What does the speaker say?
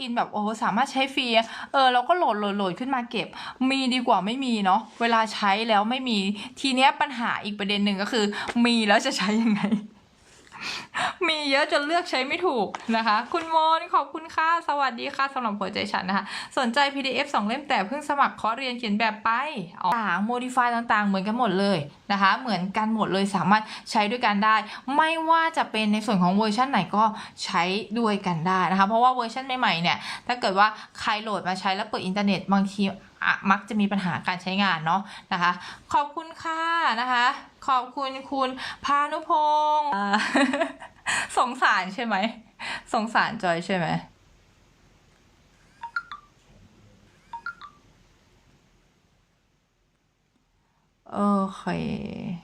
อินแบบโอ้สามารถใช้ฟรีเออเราก็โหลดโหลดโหลดขึ้นมาเก็บ มีดีกว่าไม่มีเนาะเวลาใช้แล้วไม่มีทีเนี้ยปัญหาอีกประเด็นหนึ่งก็คือ มีแล้วจะใช้ยังไง เยอะจนเลือกใช้ไม่ถูกนะคะ คุณโมนขอบคุณค่ะ สวัสดีค่ะสำหรับหัวใจฉันนะคะ สนใจ PDF 2 เล่มแต่เพิ่งสมัครคอร์สเรียนเขียนแบบไปอ๋อต่างโมดิฟายต่างๆ เหมือนกันหมดเลยนะคะ เหมือนกันหมดเลยสามารถใช้ด้วยกันได้ ไม่ว่าจะเป็นในส่วนของเวอร์ชันไหนก็ใช้ด้วยกันได้นะคะ เพราะว่าเวอร์ชันใหม่ๆเนี่ยถ้าเกิดว่าใครโหลดมาใช้แล้วเปิดอินเทอร์เน็ตบางทีมักจะมีปัญหาการใช้งานเนาะนะคะ ขอบคุณค่ะนะคะ ขอบคุณคุณพานุพงศ์ สงสารใช่ไหม สงสารจอยใช่ไหม โอเค